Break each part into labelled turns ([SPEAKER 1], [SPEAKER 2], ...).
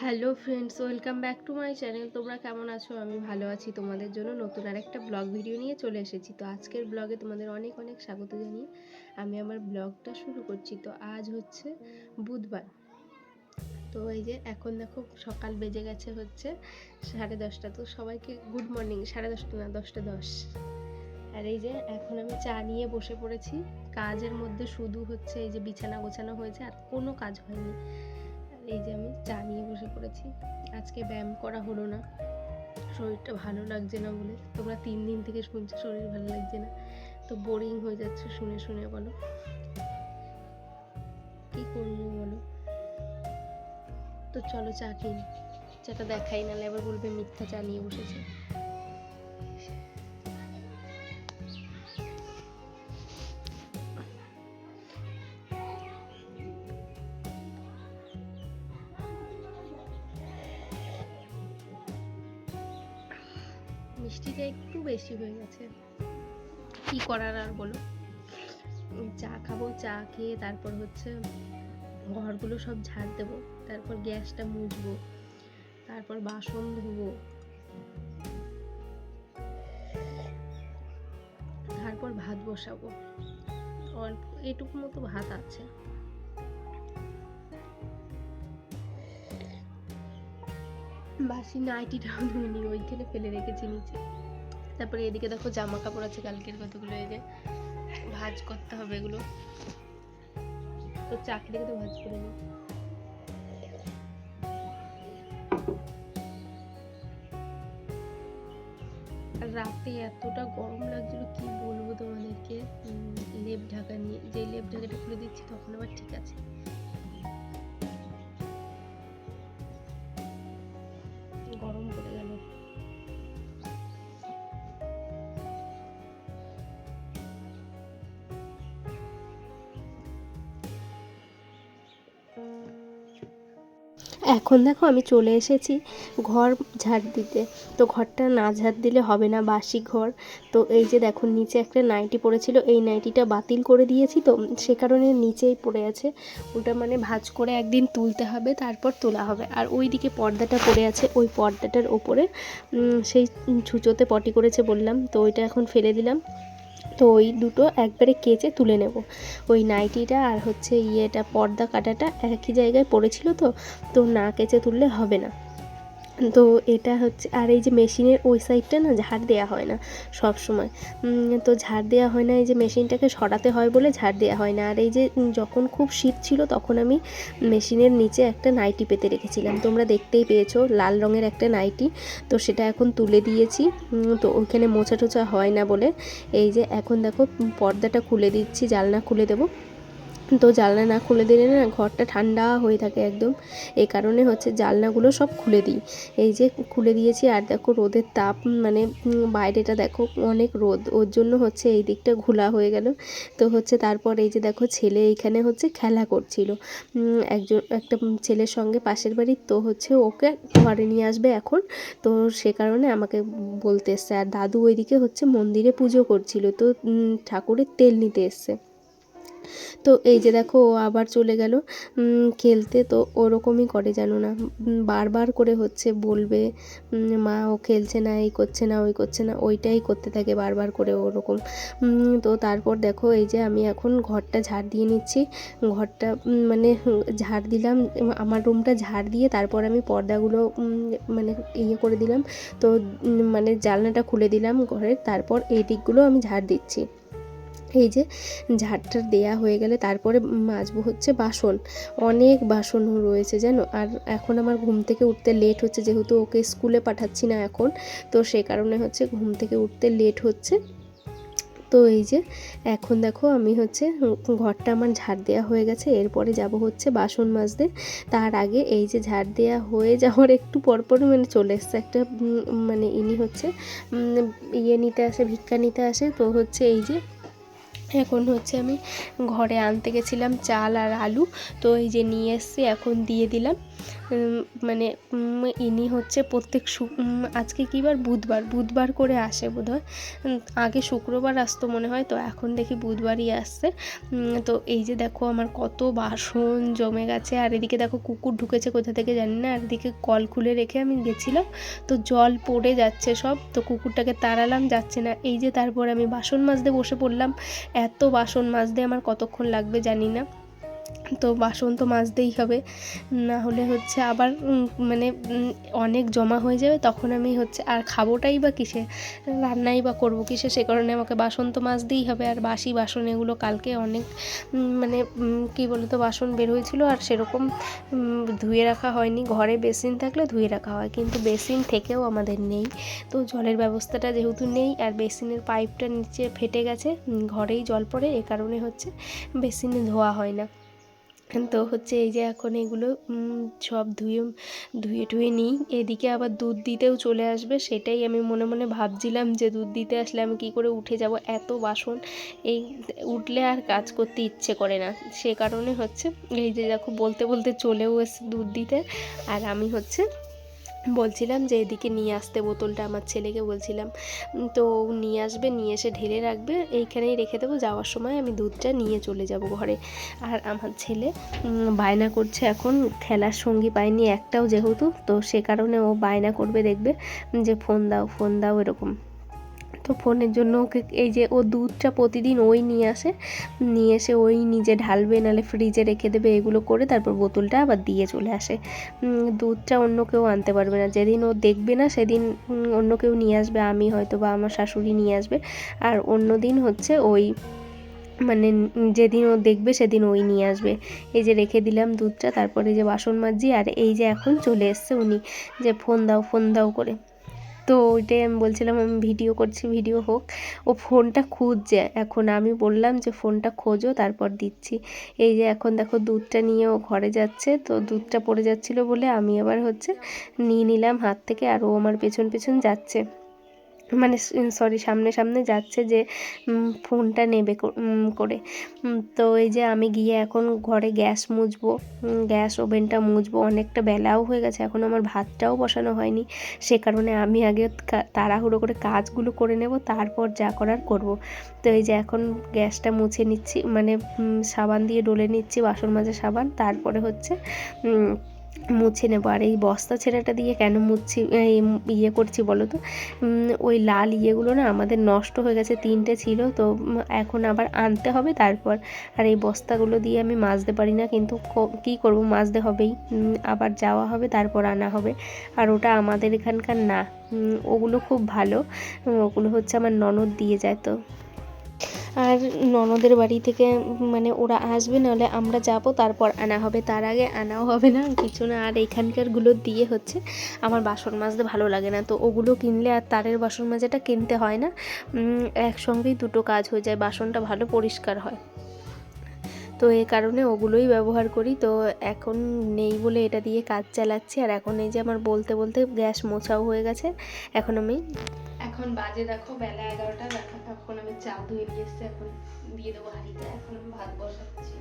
[SPEAKER 1] Hello friends, welcome back to my channel. তোমরা কেমন আছো? আমি ভালো আছি। তোমাদের জন্য নতুন আর একটা ব্লগ ভিডিও নিয়ে চলে এসেছি। তো আজকের ব্লগে তোমাদের অনেক অনেক স্বাগত জানিয়ে আমি আমার ব্লগটা শুরু করছি। তো আজ হচ্ছে বুধবার। তো এই যে এখন দেখো সকাল বেজে গেছে হচ্ছে সাড়ে দশটা। তো সবাইকে গুড মর্নিং। সাড়ে দশটা না, দশটা দশ। আর এই যে এখন আমি চা নিয়ে বসে পড়েছি। কাজের মধ্যে শুধু হচ্ছে এই যে বিছানা গোছানো হয়েছে আর কোনো কাজ হয়নি। এই যে আমি চা নিয়ে বসে পড়েছি। আজকে ব্যায়াম করা হলো না। শরীরটা ভালো লাগছে না বলে। তোমরা তিন দিন থেকে শুনছো শরীর ভালো লাগছে না। তো বোরিং হয়ে যাচ্ছে শুনে শুনে বলো। কি করব বলো? তো চলো চা কিনি চাটা দেখাই নাহলে আবার বলবে মিথ্যা চা নিয়ে বসেছে। বেশি হয়ে গেছে। কি করার আর বলো? চা খাব, চা খেয়ে তারপর হচ্ছে ঘরগুলো সব ঝাড় দেবো, তারপর গ্যাসটা মুছবো, তারপর বাসন ধুবো। তারপর ভাত বসাবো। অল্প, এটুকু মতো ভাত আছে। বাসি নাইটিটাও ধুইনি ওইখানে ফেলে রেখেছি নিচে। তারপরে এদিকে দেখো জামা কাপড় আছে কালকের কতগুলো, এই যে ভাজ করতে হবে এগুলো। তো চাকরি থেকে তো ভাজ করে নিই রাতে এতটা গরম লাগছিল, কি বলব তোমাদেরকে? লেপ ঢাকা নিয়ে, যে লেপ ঢাকাটা খুলে দিচ্ছি তখন আবার ঠিক আছে। এখন দেখো আমি চলে এসেছি ঘর ঝাড় দিতে। তো ঘরটা না ঝাড় দিলে হবে না বাসি ঘর। তো এই যে দেখো নিচে একটা নাইটি পড়েছিল, এই নাইটিটা বাতিল করে দিয়েছি তো, সে কারণে নিচেই পড়ে আছে। ওটা মানে ভাঁজ করে একদিন তুলতে হবে, তারপর তোলা হবে। আর ওই দিকে পর্দাটা পড়ে আছে, ওই পর্দাটার ওপরে সেই ছুঁচোতে পটি করেছে বললাম, তো ওইটা এখন ফেলে দিলাম। তো ওই দুটো একবারে কেচে তুলে নেব। ওই নাইটিটা আর হচ্ছে ইয়েটা, পর্দা কাটাটা একই জায়গায় পড়েছিল তো তো না কেচে তুললে হবে না। তো এটা হচ্ছে, আর এই যে মেশিনের ওই সাইডটা না ঝাড় দেওয়া হয় না সব সময় তো ঝাড় দেওয়া হয় না, এই যে মেশিনটাকে সরাতে হয় বলে ঝাড় দেওয়া হয় না। আর এই যে যখন খুব শীত ছিল তখন আমি মেশিনের নিচে একটা নাইটি পেতে রেখেছিলাম। তোমরা দেখতেই পেয়েছ, লাল রঙের একটা নাইটি। তো সেটা এখন তুলে দিয়েছি। তো ওইখানে মোছা টোছা হয় না বলে। এই যে এখন দেখো পর্দাটা খুলে দিচ্ছি, জালনা খুলে দেবো। তো জানলা না খুলে দিলে না ঘরটা ঠান্ডা হয়ে থাকে একদম। এই কারণে হচ্ছে জানলাগুলো সব খুলে দিই। এই যে খুলে দিয়েছি আর দেখো রোদের তাপ মানে বাইরেটা দেখো অনেক রোদ, ওর জন্য হচ্ছে এই দিকটা ঘোলা হয়ে গেল। তো হচ্ছে তারপর এই যে দেখো ছেলে এইখানে হচ্ছে খেলা করছিল। একজন, একটা ছেলের সঙ্গে পাশের বাড়ির তো হচ্ছে ওকে ঘরে নিয়ে আসবে এখন। তো সে কারণে আমাকে বলতে এসছে। আর দাদু ওইদিকে হচ্ছে মন্দিরে পুজো করছিল। তো ঠাকুরের তেল নিতে এসছে। তো এই যে দেখো, ও আবার চলে গেল খেলতে। তো ওরকমই করে জানো না। বারবার করে হচ্ছে বলবে মা ও খেলছে না, এই করছে না, ওই করছে না, ওইটাই করতে থাকে বারবার করে ওরকম। তো তারপর দেখো, এই যে আমি এখন ঘরটা ঝাড় দিয়ে নিচ্ছি। ঘরটা মানে ঝাড় দিলাম, আমার রুমটা ঝাড় দিয়ে তারপর আমি পর্দাগুলো মানে ইয়ে করে দিলাম। তো মানে জানলাটা খুলে দিলাম ঘরের। তারপর এই দিকগুলো আমি ঝাড় দিচ্ছি। এই যে ঝাড়টার দেয়া হয়ে গেলে তারপরে মাজবো হচ্ছে বাসন। অনেক বাসন রয়েছে জানো? আর এখন আমার ঘুম থেকে উঠতে লেট হচ্ছে, যেহেতু ওকে স্কুলে পাঠাচ্ছি না এখন, তো সে কারণে হচ্ছে ঘুম থেকে উঠতে লেট হচ্ছে। তো এই যে এখন দেখো আমি হচ্ছে ঘরটা আমার ঝাড় দেওয়া হয়ে গেছে, এরপরে যাব হচ্ছে বাসন মাজতে। তার আগে এই যে ঝাড় দেওয়া হয়ে যাওয়ার একটু পরপর মানে চলে এসছে একটা মানে ইনি হচ্ছে ইয়ে নিতে আসে, ভিক্ষা নিতে আসে। তো হচ্ছে এই যে এখন হচ্ছে আমি ঘরে আনতে গেছিলাম চাল আর আলু। তো এই যে নিয়ে এসছি, এখন দিয়ে দিলাম। মানে ইনি হচ্ছে প্রত্যেক আজকে কী বার? বুধবার। বুধবার করে আসে বোধ হয় আগে শুক্রবার আসতো মনে হয়, তো এখন দেখি বুধবারই আসছে। তো এই যে দেখো আমার কত বাসন জমে গেছে। আর এদিকে দেখো কুকুর ঢুকেছে কোথা থেকে জানি না। আর এদিকে কল খুলে রেখে আমি গেছিলাম, তো জল পড়ে যাচ্ছে সব, তো কুকুরটাকে তাড়ালাম, যাচ্ছে না। এই যে তারপর আমি বাসন মাজতে বসে পড়লাম। এত বাসন মাজতে আমার কতক্ষণ লাগবে জানি না। তো বাসন তো মাজতেই হবে। না হলে হচ্ছে আবার মানে অনেক জমা হয়ে যাবে, তখন আমি হচ্ছে আর খাবোটাই বা কিসে, রান্নাই বা করব কিসে, সে কারণে আমাকে বাসন তো মাজতেই হবে। আর বাসি বাসন এগুলো কালকে অনেক মানে কী বলতো, বাসন বের হয়েছিল আর সেরকম ধুয়ে রাখা হয়নি। ঘরে বেসিন থাকলে ধুয়ে রাখা হয়, কিন্তু বেসিন থেকেও আমাদের নেই। তো জলের ব্যবস্থাটা যেহেতু নেই, আর বেসিনের পাইপটা নিচে ফেটে গেছে ঘরেই জল পড়ে, এ কারণে হচ্ছে বেসিনে ধোয়া হয় না। তো হচ্ছে এই যে এখন এগুলো সব ধুয়ে ধুয়ে টুয়ে নিই। এদিকে আবার দুধ দিতেও চলে আসবে, সেটাই আমি মনে মনে ভাবছিলাম যে দুধ দিতে আসলে আমি কী করে উঠে যাব, এত বাসন এই উঠলে আর কাজ করতে ইচ্ছে করে না। সে কারণে হচ্ছে এই যে দেখো বলতে বলতে চলেও এসে দুধ দিতে, আর আমি হচ্ছে বলছিলাম যে এদিকে নিয়ে আসতে বোতলটা আমার ছেলেকে বলছিলাম তো নিয়ে আসবে, নিয়ে এসে ঢেলে রাখবে, এইখানেই রেখে দেবো, যাওয়ার সময় আমি দুধটা নিয়ে চলে যাব ঘরে। আর আমার ছেলে বায়না করছে এখন, খেলার সঙ্গী পায়নি একটাও যেহেতু, তো সে কারণে ও বায়না করবে, দেখবে, যে ফোন দাও ফোন দাও, এরকম। তো ফোনের জন্য ওকে এই যে ও দুধটা প্রতিদিন ওই নিয়ে আসে, নিয়ে এসে ওই নিজে ঢালবে নাহলে ফ্রিজে রেখে দেবে, এগুলো করে তারপর বোতলটা আবার দিয়ে চলে আসে। দুধটা অন্য কেউ আনতে পারবে না। যেদিন ও দেখবে না, সেদিন অন্য কেউ নিয়ে আসবে, আমি হয়তো বা আমার শাশুড়ি নিয়ে আসবে। আর অন্য দিন হচ্ছে ওই মানে যেদিন ও দেখবে, সেদিন ওই নিয়ে আসবে। এই যে রেখে দিলাম দুধটা, তারপরে যে বাসন মাজছি আর এই যে এখন চলে এসছে উনি, যে ফোন দাও ফোন দাও করে। তো ওইটাই আমি বলছিলাম, আমি ভিডিও করছি, ভিডিও হোক। ও ফোনটা খুঁজছে এখন, আমি বললাম যে ফোনটা খোঁজো, তারপর দিচ্ছি। এই যে এখন দেখো দুধটা নিয়ে ও ঘরে যাচ্ছে, তো দুধটা পড়ে যাচ্ছিল বলে আমি আবার হচ্ছে নিয়ে নিলাম হাত থেকে, আর ও আমার পেছন পেছন যাচ্ছে। মানে সরি সামনে সামনে যাচ্ছে যে ফোনটা নেবে করে। তো এই যে আমি গিয়ে এখন ঘরে গ্যাস মুছবো গ্যাস ওভেনটা মুছবো, অনেকটা বেলাও হয়ে গেছে, এখন আমার ভাতটাও বসানো হয়নি। সে কারণে আমি আগে তাড়াহুড়ো করে কাজগুলো করে নেব, তারপর যা করার করব। তো এই যে এখন গ্যাসটা মুছে নিচ্ছি মানে সাবান দিয়ে ডলে নিচ্ছি, বাসন মাজা সাবান, তারপরে হচ্ছে মুছে নেব। আর এই বস্তা ছেঁড়াটা দিয়ে কেন মুছছি ইয়ে করছি বলো তো? ওই লাল ইয়েগুলো না আমাদের নষ্ট হয়ে গেছে, তিনটে ছিল, তো এখন আবার আনতে হবে তারপর। আর এই বস্তাগুলো দিয়ে আমি মাজতে পারি না, কিন্তু ক- কী করব? মাজতে হবেই। আবার যাওয়া হবে, তারপর আনা হবে। আর ওটা আমাদের এখানকার না। ওগুলো খুব ভালো। ওগুলো হচ্ছে আমার ননদ দিয়ে যায় তো। আর ননদের বাড়ি থেকে মানে ওরা আসবে, নাহলে আমরা যাব, তারপর আনা হবে। তার আগে আনাও হবে না, কিছু না। আর এখানকারগুলো দিয়ে হচ্ছে, আমার বাসন মাজতে ভালো লাগে না। তো ওগুলো কিনলে আর তারের বাসন মাজাটা কিনতে হয় না। একসঙ্গেই দুটো কাজ হয়ে যায়, বাসনটা ভালো পরিষ্কার হয়। তো এই কারণে ওগুলোই ব্যবহার করি। তো এখন নেই বলে এটা দিয়ে কাজ চালাচ্ছি। আর এখন এই যে আমার বলতে বলতে গ্যাস মোছাও হয়ে গেছে। এখন আমি এখন বাজে দেখো, বেলা এগারোটা। দেখো এখন আমি চা ধুয়ে নিয়ে এসছি। এখন দিয়ে দেবো হাঁড়িতে। এখন আমি ভাত বসাচ্ছি।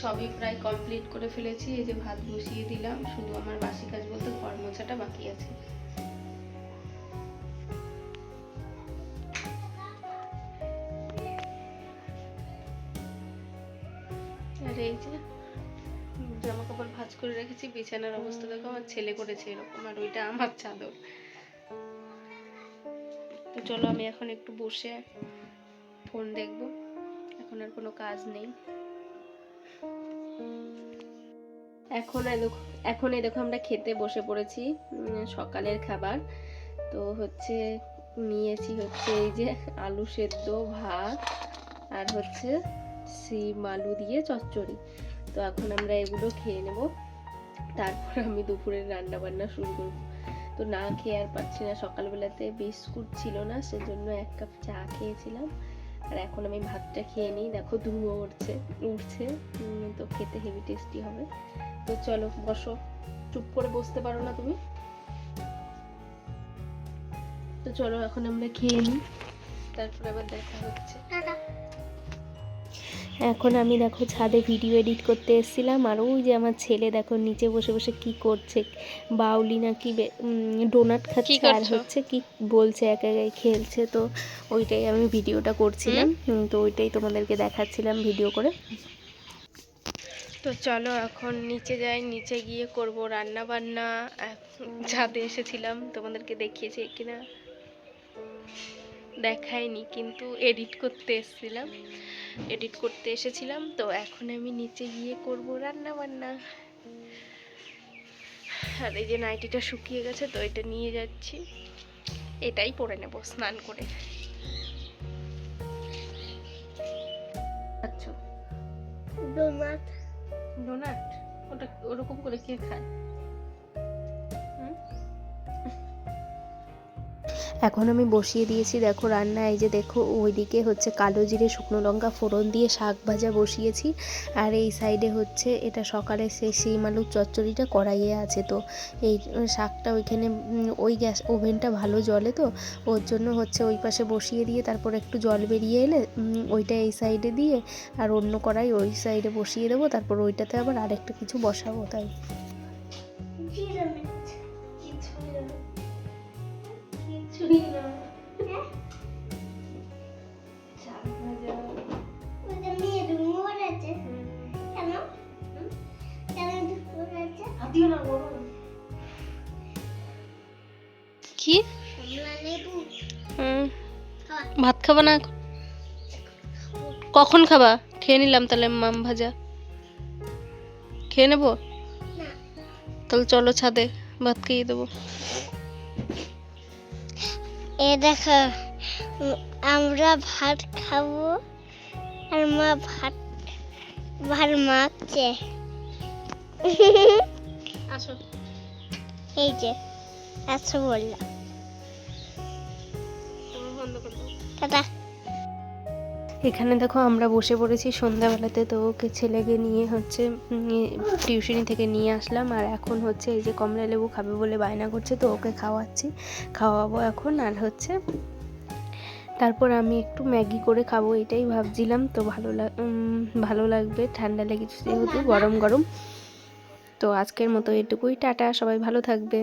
[SPEAKER 1] সবই প্রায় কমপ্লিট করে ফেলেছি। এই যে ভাত বসিয়ে দিলাম, শুধু আমার বাসি কাজ বলতে ঘর বাকি আছে। আর এই যে জামা কাপড় ভাঁজ করে রেখেছি, বিছানার অবস্থা দেখো, আমার ছেলে করেছে এরকম, আর ওইটা আমার চাদর। তো চলো আমি এখন একটু বসে ফোন দেখব, এখন আর কোনো কাজ নেই। এখন এখন এই দেখো আমরা খেতে বসে পড়েছি সকালের খাবার। তো হচ্ছে নিয়েছি হচ্ছে এই যে আলু সেদ্ধ, ভাত আর হচ্ছে সিম আলু দিয়ে চচ্চড়ি। তো এখন আমরা এগুলো খেয়ে নেব। তারপর আমি দুপুরের রান্না বান্না শুরু করব। তো না খেয়ে আর পাচ্ছি না, সকালবেলাতে বিস্কুট ছিল না, সেজন্য এক কাপ চা খেয়েছিলাম। আর এখন আমি ভাতটা খেয়ে নিই। দেখো ধুয়ো উঠছে উঠছে। তো খেতে হেভি টেস্টি হবে। তো চলো বসো। চুপ করে বসতে পারো না তুমি। তো চলো এখন আমরা খেয়ে নিই। তারপরে আবার দেখা হচ্ছে। এখন আমি দেখো ছাদে ভিডিও এডিট করতে এসেছিলাম আর ওই যে আমার ছেলে দেখো নিচে বসে বসে কি করছে বাউলি নাকি ডোনাট খাচ্ছে আর হচ্ছে কি বলছে একা একাই খেলছে তো ওইটাই আমি ভিডিওটা করছিলাম তো ওইটাই তোমাদেরকে দেখাচ্ছিলাম ভিডিও করে। তো চলো এখন নিচে যাই নিচে গিয়ে করব রান্না বান্না ছাদে এসেছিলাম তোমাদেরকে দেখিয়েছি কিনা? দেখায়নি কিন্তু এডিট করতে এসেছিলাম। এডিট করতে এসেছিলাম তো এখন আমি নিচে গিয়ে করব রান্না বান্না আর এই যে নাইটিটা শুকিয়ে গেছে তো এটা নিয়ে যাচ্ছি। এটাই পরে নেব স্নান করে। আচ্ছা
[SPEAKER 2] ডোনাট।
[SPEAKER 1] ডোনাট? ওটা ওরকম করে কে খায়? এখন আমি বসিয়ে দিয়েছি, দেখো রান্না, এই যে দেখো ওইদিকে হচ্ছে কালো জিরে, শুকনো লঙ্কা, ফোড়ন দিয়ে শাক ভাজা বসিয়েছি। আর এই সাইডে হচ্ছে এটা সকালে সেই শিম আলুর চচ্চড়িটা কড়াইয়ে আছে তো। এই শাকটা ওইখানে ওই গ্যাস ওভেনটা ভালো জলে তো, ওর জন্য হচ্ছে ওই পাশে বসিয়ে দিয়ে তারপর একটু জল বেরিয়ে এলে ওইটা এই সাইডে দিয়ে আর অন্য কড়াই ওই সাইডে বসিয়ে দেবো, তারপর ওইটাতে আবার আরেকটা কিছু বসাবো তাই। না গরম
[SPEAKER 2] কি? কমলা লেবু খাওয়া
[SPEAKER 1] ভাত খাবা না কখন খাবা? খেয়ে নিলাম তাহলে মাম ভাজা। খেয়ে নেব? তাহলে চলো ছাদে ভাত খেয়ে দেবো।
[SPEAKER 2] এ দেখো আমরা ভাত খাব আর মা ভাত ভাত মাখছে।
[SPEAKER 1] আসো।
[SPEAKER 2] এই যে আচ্ছা বললাম। টাটা।
[SPEAKER 1] এখানে দেখো আমরা বসে পড়েছি সন্ধ্যাবেলাতে তো ওকে ছেলেকে নিয়ে হচ্ছে টিউশনি থেকে নিয়ে আসলাম। আর এখন হচ্ছে এই যে কমলা লেবু খাবে বলে বায়না করছে তো ওকে খাওয়াচ্ছি। খাওয়াবো এখন আর হচ্ছে তারপর আমি একটু ম্যাগি করে খাব এটাই ভাবছিলাম। তো ভালো লাগ ভালো লাগবে ঠান্ডা লেগেছে যেহেতু গরম গরম তো আজকের মতো এটুকুই টাটা সবাই ভালো থাকবে।